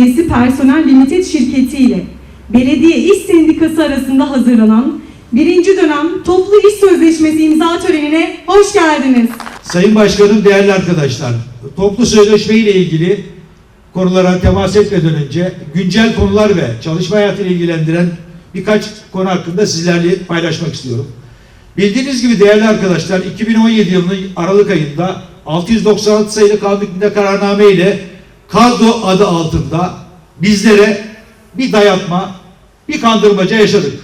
Belediyesi Personel Limited şirketi ile Belediye İş Sendikası arasında hazırlanan birinci dönem toplu iş sözleşmesi imza törenine hoş geldiniz. Sayın Başkanım, değerli arkadaşlar, toplu sözleşme ile ilgili konulara temas etmeden önce güncel konular ve çalışma hayatını ilgilendiren birkaç konu hakkında sizlerle paylaşmak istiyorum. Bildiğiniz gibi değerli arkadaşlar 2017 yılının Aralık ayında 696 sayılı kanun hükmünde kararname ile kadro adı altında bizlere bir dayatma, bir kandırmaca yaşadık.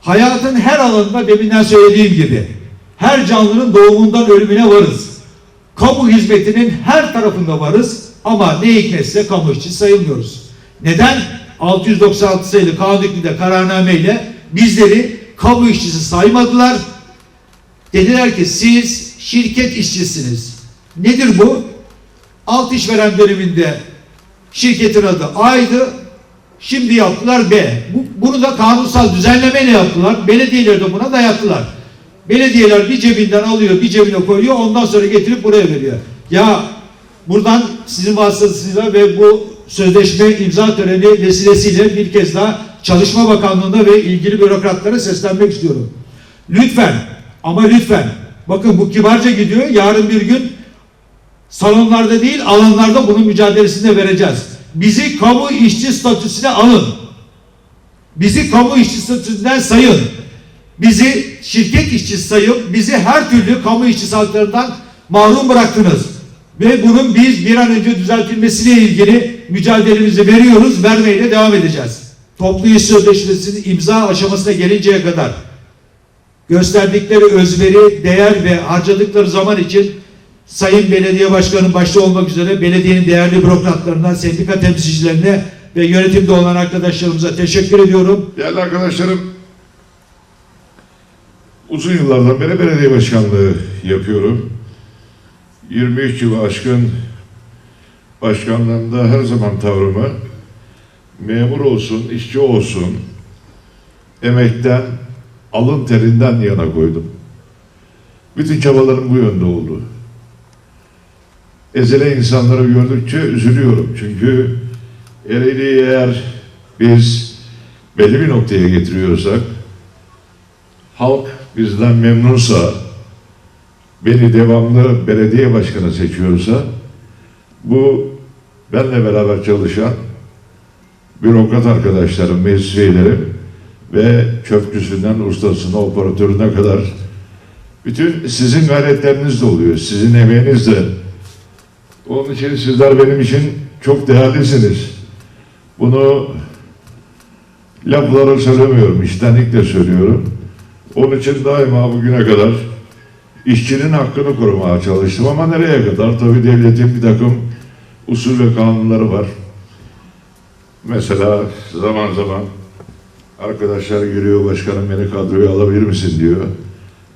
Hayatın her alanında deminden söylediğim gibi her canlının doğumundan ölümüne varız. Kamu hizmetinin her tarafında varız ama ne hikmetse kamu işçi sayılmıyoruz. Neden? 696 sayılı kanun hükmünde kararname ile bizleri kamu işçisi saymadılar. Dediler ki siz şirket işçisiniz. Nedir bu? Alt işveren döneminde şirketin adı A'ydı. Şimdi yaptılar B. Bu- Bunu da kanunsal düzenlemeyle yaptılar. Belediyeler de buna dayattılar. Belediyeler bir cebinden alıyor, bir cebine koyuyor, ondan sonra getirip buraya veriyor. Ya buradan sizin vasıtasıyla ve bu sözleşme imza töreni vesilesiyle bir kez daha Çalışma Bakanlığı'na ve ilgili bürokratlara seslenmek istiyorum. Lütfen ama lütfen bakın bu kibarca gidiyor. Yarın bir gün salonlarda değil alanlarda bunun mücadelesini de vereceğiz. Bizi kamu işçi statüsüne alın. Bizi kamu işçi statüsünden sayın. Bizi şirket işçisi sayıp bizi her türlü kamu işçisi haklarından mahrum bıraktınız. Ve bunun biz bir an önce düzeltilmesiyle ilgili mücadelemizi veriyoruz, vermeye de devam edeceğiz. Toplu iş sözleşmesinin imza aşamasına gelinceye kadar gösterdikleri özveri, değer ve harcadıkları zaman için Sayın Belediye Başkanı başta olmak üzere belediyenin değerli bürokratlarından, sendika temsilcilerine ve yönetimde olan arkadaşlarımıza teşekkür ediyorum. Değerli arkadaşlarım, uzun yıllardan beri belediye başkanlığı yapıyorum. 23 yılı aşkın başkanlığımda her zaman tavrımı memur olsun, işçi olsun, emekten, alın terinden yana koydum. Bütün çabalarım bu yönde oldu. Ezele insanları gördükçe üzülüyorum. Çünkü Ereğli'yi eğer biz belli bir noktaya getiriyorsak, halk bizden memnunsa, beni devamlı belediye başkanı seçiyorsa, bu benle beraber çalışan bürokrat arkadaşlarım, meclis üyelerim ve çöpçüsünden ustasına, operatörüne kadar bütün sizin gayretleriniz de oluyor, sizin emeğiniz de. Onun için sizler benim için çok değerlisiniz. Bunu laflara söylemiyorum, içtenlikle söylüyorum. Onun için daima bugüne kadar işçinin hakkını korumaya çalıştım ama nereye kadar? Tabii devletin bir takım usul ve kanunları var. Mesela zaman zaman arkadaşlar geliyor başkanım beni kadroya alabilir misin diyor.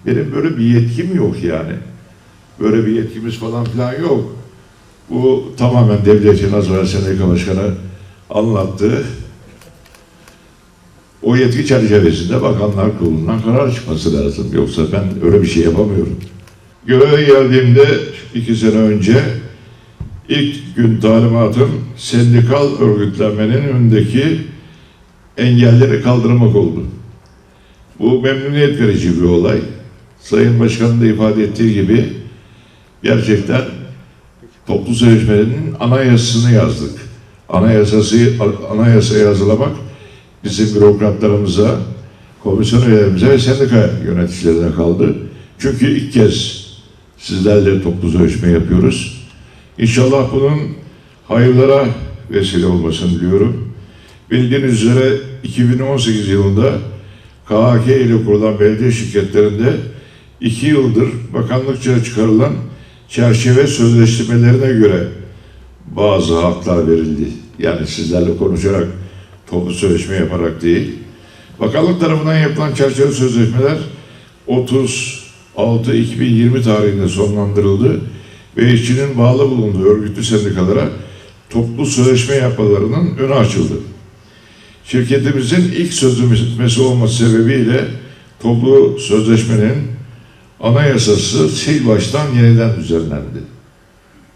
Benim böyle bir yetkim yok yani. Böyle bir yetkimiz falan filan yok. Bu tamamen devletin az evvel Sendika Başkanı anlattı. O yetki çerçevesinde bakanlar kurulundan karar çıkması lazım. Yoksa ben öyle bir şey yapamıyorum. Göreve geldiğimde iki sene önce ilk gün talimatım sendikal örgütlenmenin önündeki engelleri kaldırmak oldu. Bu memnuniyet verici bir olay. Sayın Başkan'ın da ifade ettiği gibi gerçekten toplu sözleşmenin anayasasını yazdık. Anayasası, anayasayı hazırlamak bizim bürokratlarımıza, komisyon üyelerimize ve sendika yöneticilerine kaldı. Çünkü ilk kez sizlerle toplu sözleşme yapıyoruz. İnşallah bunun hayırlara vesile olmasını diliyorum. Bildiğiniz üzere 2018 yılında KHK ile kurulan belediye şirketlerinde iki yıldır bakanlıkça çıkarılan çerçeve sözleşmelerine göre bazı haklar verildi. Yani sizlerle konuşarak, toplu sözleşme yaparak değil. Bakanlık tarafından yapılan çerçeve sözleşmeler 30-6-2020 tarihinde sonlandırıldı ve işçinin bağlı bulunduğu örgütlü sendikalara toplu sözleşme yapmalarının önü açıldı. Şirketimizin ilk sözleşmesi olması sebebiyle toplu sözleşmenin anayasası sil baştan yeniden düzenlendi.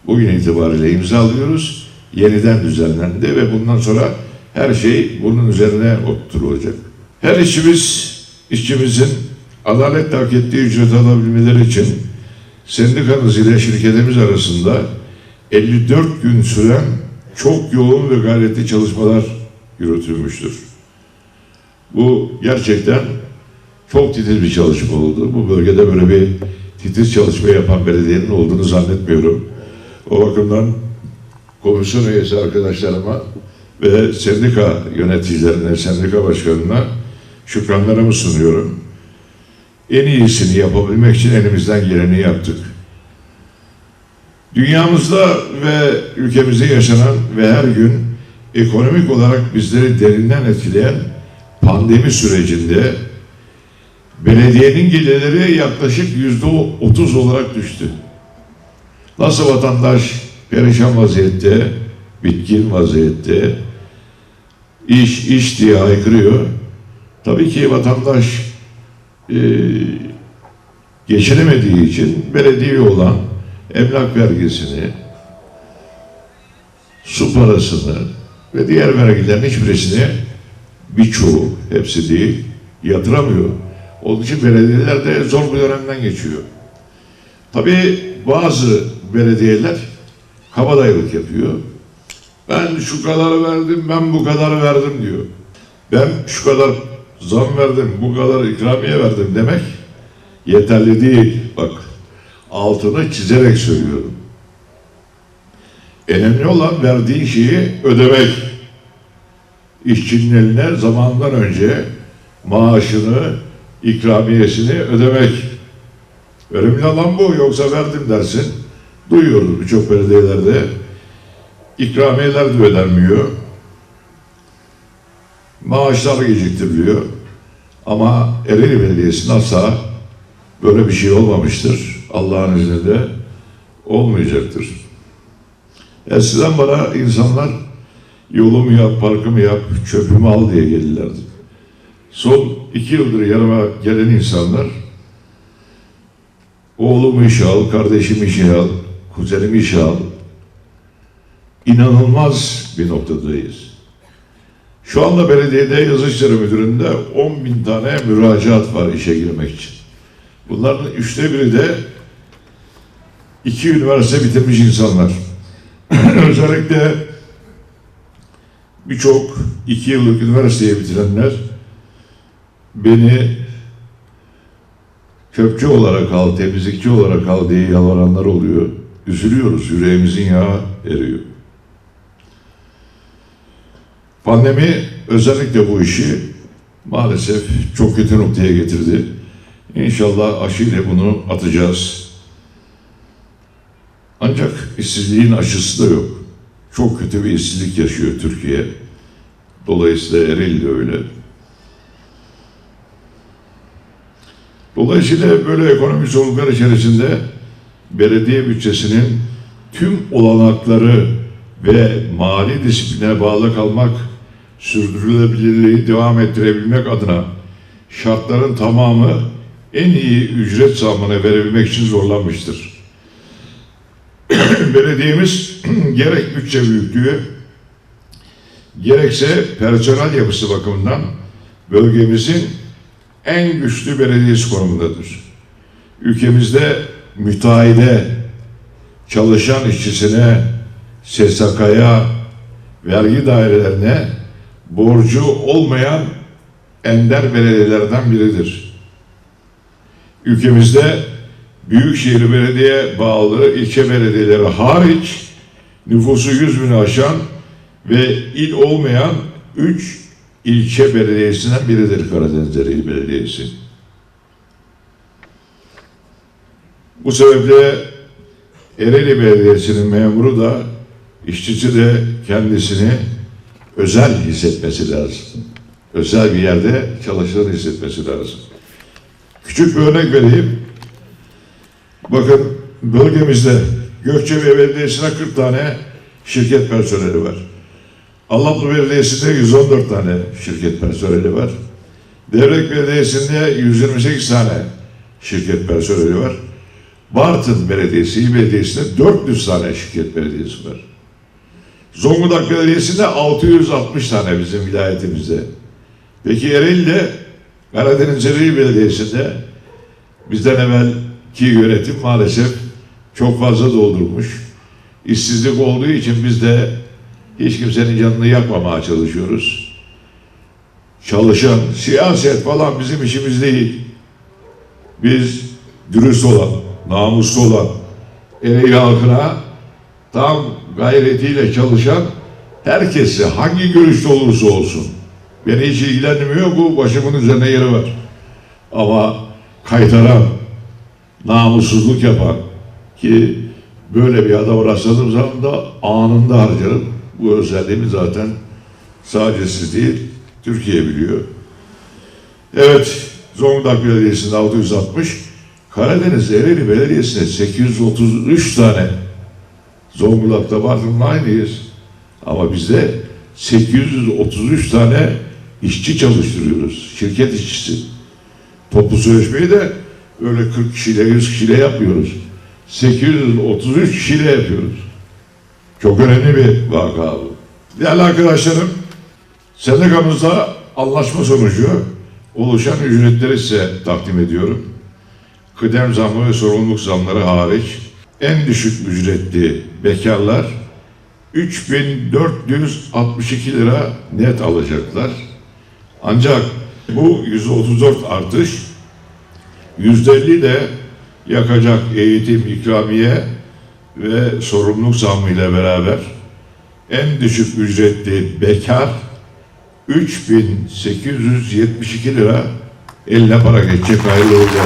Bugün itibariyle imzalıyoruz yeniden düzenlendi ve bundan sonra her şey bunun üzerine oturulacak. Her işçimiz, işçimizin adaletle hak ettiği ücret alabilmeleri için sendikamız ile şirketimiz arasında 54 gün süren çok yoğun ve gayretli çalışmalar yürütülmüştür. Bu gerçekten çok titiz bir çalışma oldu. Bu bölgede böyle bir titiz çalışma yapan belediyenin olduğunu zannetmiyorum. O bakımdan komisyon üyesi arkadaşlarıma ve sendika yöneticilerine, sendika başkanına şükranlarımı sunuyorum. En iyisini yapabilmek için elimizden geleni yaptık. Dünyamızda ve ülkemizde yaşanan ve her gün ekonomik olarak bizleri derinden etkileyen pandemi sürecinde belediyenin gelirleri yaklaşık yüzde otuz olarak düştü. Nasıl vatandaş perişan vaziyette, bitkin vaziyette, iş iş diye haykırıyor. Tabii ki vatandaş e, geçinemediği için belediye olan emlak vergisini, su parasını ve diğer vergilerin hiçbirisini birçoğu, hepsi değil, yatıramıyor. Onun için belediyeler de zor bir dönemden geçiyor. Tabii bazı belediyeler kabadayılık yapıyor. Ben şu kadarı verdim, ben bu kadarı verdim diyor. Ben şu kadar zam verdim, bu kadar ikramiye verdim demek yeterli değil. Bak altını çizerek söylüyorum. Önemli olan verdiğin şeyi ödemek. İşçinin eline zamandan önce maaşını, ikramiyesini ödemek. Önemli olan bu. Yoksa verdim dersin. Duyuyoruz birçok belediyelerde. İkramiyeler de ödenmiyor. Maaşlar geciktiriliyor. Ama Ereğli Belediyesi'nin asla böyle bir şey olmamıştır. Allah'ın izniyle olmayacaktır. Eskiden bana insanlar yolumu yap, parkımı yap, çöpümü al diye gelirlerdi. Son iki yıldır yanıma gelen insanlar oğlumu işe al, kardeşimi işe al, kuzenimi işe al. İnanılmaz bir noktadayız. Şu anda belediyede yazı müdüründe 10 bin tane müracaat var işe girmek için. Bunların üçte biri de iki üniversite bitirmiş insanlar. Özellikle birçok iki yıllık üniversiteyi bitirenler beni çöpçü olarak al, temizlikçi olarak al diye yalvaranlar oluyor. Üzülüyoruz, yüreğimizin yağı eriyor. Pandemi özellikle bu işi maalesef çok kötü noktaya getirdi. İnşallah aşıyla bunu atacağız. Ancak işsizliğin aşısı da yok. Çok kötü bir işsizlik yaşıyor Türkiye. Dolayısıyla Ereğli de öyle. Dolayısıyla böyle ekonomik zorluklar içerisinde belediye bütçesinin tüm olanakları ve mali disipline bağlı kalmak, sürdürülebilirliği devam ettirebilmek adına şartların tamamı en iyi ücret zammını verebilmek için zorlanmıştır. Belediyemiz gerek bütçe büyüklüğü, gerekse personel yapısı bakımından bölgemizin en güçlü belediyesi konumundadır. Ülkemizde müteahhide, çalışan işçisine, SSK'ya, vergi dairelerine borcu olmayan ender belediyelerden biridir. Ülkemizde Büyükşehir Belediye bağlı ilçe belediyeleri hariç nüfusu 100 bini aşan ve il olmayan 3 ilçe belediyesinden biridir Karadeniz Ereğli Belediyesi. Bu sebeple Ereğli Belediyesi'nin memuru da işçisi de kendisini özel hissetmesi lazım. Özel bir yerde çalıştığını hissetmesi lazım. Küçük bir örnek vereyim. Bakın bölgemizde Gökçebey Belediyesi'ne 40 tane şirket personeli var. Alaplı Belediyesi'nde 114 tane şirket personeli var. Devrek Belediyesi'nde 128 tane şirket personeli var. Bartın Belediyesi, Belediyesi'nde 400 tane şirket belediyesi var. Zonguldak Belediyesi'nde 660 tane bizim vilayetimizde. Peki Ereğli'de Karadeniz Ereğli Belediyesi'nde bizden evvelki yönetim maalesef çok fazla doldurmuş. İşsizlik olduğu için biz de hiç kimsenin canını yakmamaya çalışıyoruz. Çalışan, siyaset falan bizim işimiz değil. Biz dürüst olan, namuslu olan, Ereğli halkına tam gayretiyle çalışan herkesi hangi görüşte olursa olsun beni hiç ilgilenmiyor bu başımın üzerine yeri var. Ama kaytaran, namussuzluk yapan ki böyle bir adama rastladığım zaman da anında harcarım. Bu özelliğimi zaten sadece siz değil, Türkiye biliyor. Evet, Zonguldak Belediyesi'nde 660, Karadeniz Ereğli Belediyesi'nde 833 tane Zonguldak'ta Bartın'la aynıyız. Ama bizde 833 tane işçi çalıştırıyoruz. Şirket işçisi. Toplu sözleşmeyi de öyle 40 kişiyle 100 kişiyle yapmıyoruz. 833 kişiyle yapıyoruz. Çok önemli bir vaka bu. Değerli arkadaşlarım, sendikamızda anlaşma sonucu oluşan ücretleri size takdim ediyorum. Kıdem zammı ve sorumluluk zamları hariç en düşük ücretli bekarlar 3462 lira net alacaklar. Ancak bu 134 artış %50 de yakacak eğitim ikramiye ve sorumluluk zammı ile beraber en düşük ücretli bekar 3872 lira eline para geçecek hayırlı olsun.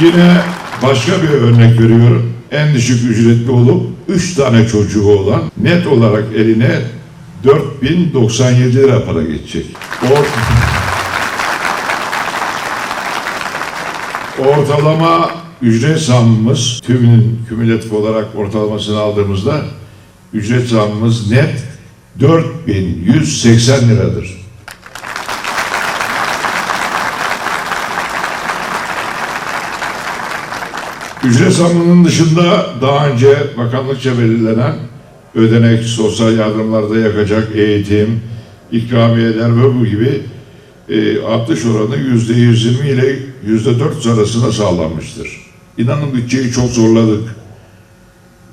Yine başka bir örnek veriyorum. En düşük ücretli olup 3 tane çocuğu olan net olarak eline 4097 lira para geçecek. Or- Ortalama ücret zammımız tümünün kümülatif olarak ortalamasını aldığımızda ücret zammımız net 4180 liradır. Ücret zammının dışında daha önce bakanlıkça belirlenen ödenek, sosyal yardımlarda yakacak eğitim, ikramiyeler ve bu gibi e, artış oranı yüzde 120 ile yüzde 4 arasında sağlanmıştır. İnanın bütçeyi çok zorladık.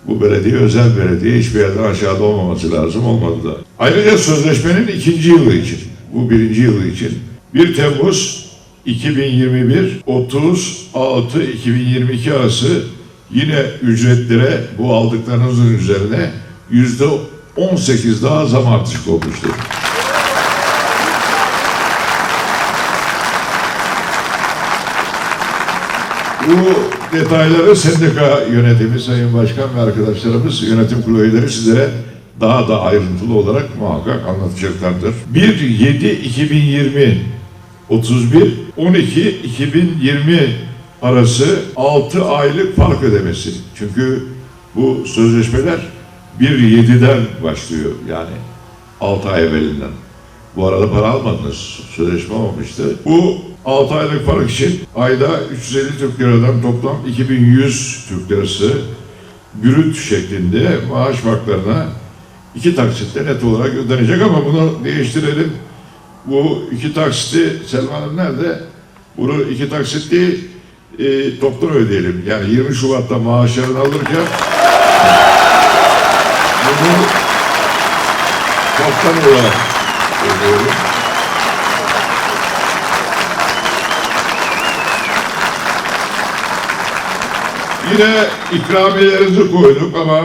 Bu belediye özel belediye hiçbir yerden aşağıda olmaması lazım olmadı da. Ayrıca sözleşmenin ikinci yılı için, bu birinci yılı için 1 Temmuz 2021 36 2022 arası yine ücretlere bu aldıklarınızın üzerine yüzde 18 daha zam artışı olmuştur. Bu detayları sendika yönetimi, Sayın Başkan ve arkadaşlarımız, yönetim kurulu üyeleri sizlere daha da ayrıntılı olarak muhakkak anlatacaklardır. 1-7-2020 31 12 2020 arası 6 aylık fark ödemesi. Çünkü bu sözleşmeler 1-7'den başlıyor yani 6 ay evvelinden. Bu arada para almadınız. Sözleşme olmamıştı. Bu 6 aylık fark için ayda 350 Türk Liradan toplam 2100 Türk Lirası brüt şeklinde maaş farklarına iki taksitle net olarak ödenecek ama bunu değiştirelim. Bu iki taksiti Selma Hanım nerede? Bunu iki taksitli e, toptan ödeyelim. Yani 20 Şubat'ta maaşlarını alırken bunu toptan olarak ödüyorum. Yine ikramiyelerinizi koyduk ama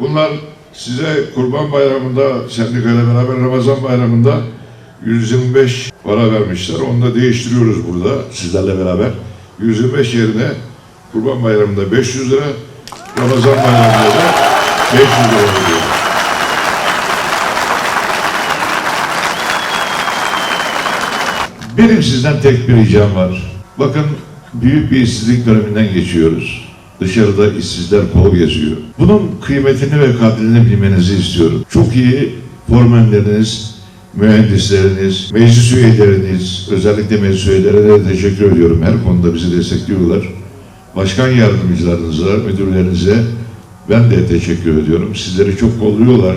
bunlar size Kurban Bayramı'nda sendikayla beraber Ramazan Bayramı'nda 125 para vermişler. Onu da değiştiriyoruz burada sizlerle beraber. 125 yerine Kurban Bayramı'nda 500 lira, Ramazan Bayramı'nda da 500 lira veriyoruz. Benim sizden tek bir ricam var. Bakın büyük bir işsizlik döneminden geçiyoruz. Dışarıda işsizler kol geziyor. Bunun kıymetini ve kadrini bilmenizi istiyorum. Çok iyi formenleriniz, mühendisleriniz, meclis üyeleriniz, özellikle meclis üyelerine de teşekkür ediyorum. Her konuda bizi destekliyorlar. Başkan yardımcılarınıza, müdürlerinize ben de teşekkür ediyorum. Sizleri çok kolluyorlar,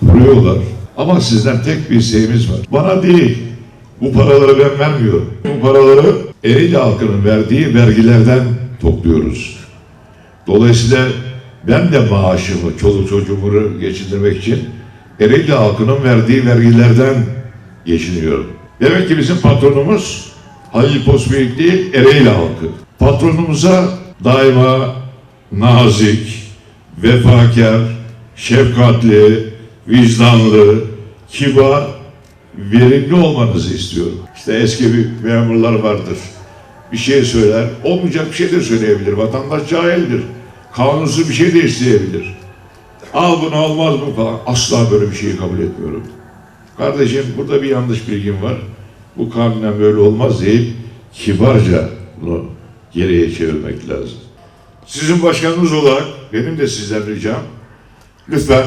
koruyorlar. Ama sizden tek bir isteğimiz var. Bana değil, bu paraları ben vermiyorum. Bu paraları Ereğli halkının verdiği vergilerden topluyoruz. Dolayısıyla ben de maaşımı, çoluk çocuğumu geçindirmek için Ereğli halkının verdiği vergilerden geçiniyorum. Demek ki bizim patronumuz Halil Posbeyik değil, Ereğli halkı. Patronumuza daima nazik, vefakar, şefkatli, vicdanlı, kibar, verimli olmanızı istiyorum. İşte eski bir memurlar vardır. Bir şey söyler, olmayacak bir şey de söyleyebilir. Vatandaş cahildir. Kanunsuz bir şey de isteyebilir. Al bunu almaz mı falan. Asla böyle bir şeyi kabul etmiyorum. Kardeşim burada bir yanlış bilgim var. Bu kanunen böyle olmaz deyip kibarca bunu geriye çevirmek lazım. Sizin başkanınız olarak benim de sizden ricam lütfen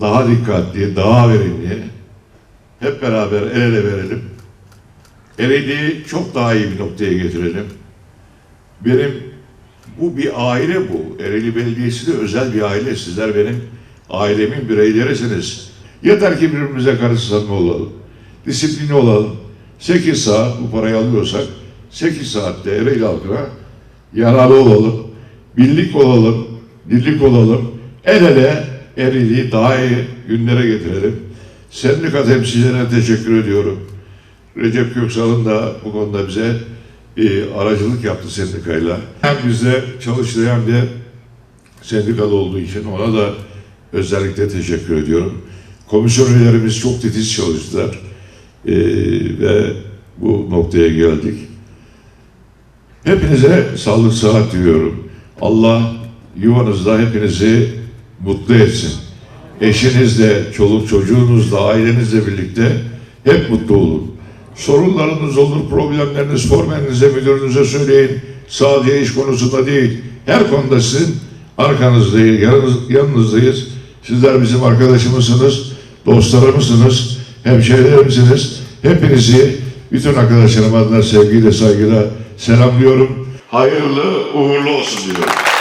daha dikkatli, daha verimli hep beraber el ele verelim. Ereğli'yi çok daha iyi bir noktaya getirelim. Benim bu bir aile bu. Ereğli Belediyesi de özel bir aile. Sizler benim ailemin bireylerisiniz. Yeter ki birbirimize karşı samimi olalım. Disiplinli olalım. 8 saat bu parayı alıyorsak 8 saatte Ereğli halkına yararlı olalım. Birlik olalım. Birlik olalım. El ele Ereğli'yi daha iyi günlere getirelim. Sendika temsilcilerine teşekkür ediyorum. Recep Köksal'ın da bu konuda bize bir aracılık yaptı sendikayla. Hem bizde çalıştı hem de sendikalı olduğu için ona da özellikle teşekkür ediyorum. Komisyon üyelerimiz çok titiz çalıştılar Ee, ve bu noktaya geldik. Hepinize sağlık sıhhat diliyorum. Allah yuvanızda hepinizi mutlu etsin. Eşinizle, çoluk çocuğunuzla, ailenizle birlikte hep mutlu olun. Sorunlarınız olur, problemleriniz formeninize, müdürünüze söyleyin. Sadece iş konusunda değil, her konuda sizin arkanızdayız, yanınız, yanınızdayız. Sizler bizim arkadaşımızsınız, dostlarımızsınız, hemşehrilerimsiniz. Hepinizi bütün arkadaşlarım adına sevgiyle, saygıyla selamlıyorum. Hayırlı, uğurlu olsun diyorum.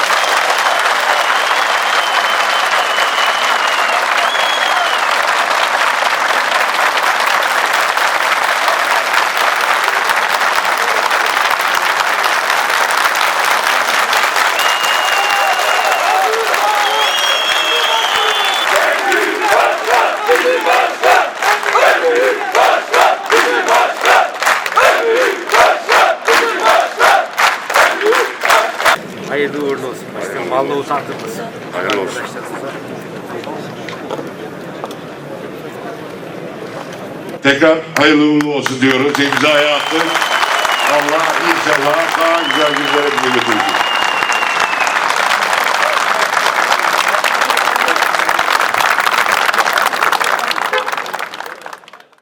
Allah utandırmasın. Hayırlı olsun. Tekrar hayırlı uğurlu olsun diyoruz. İmzayı attık. Allah inşallah daha güzel günlere bizi götürecek.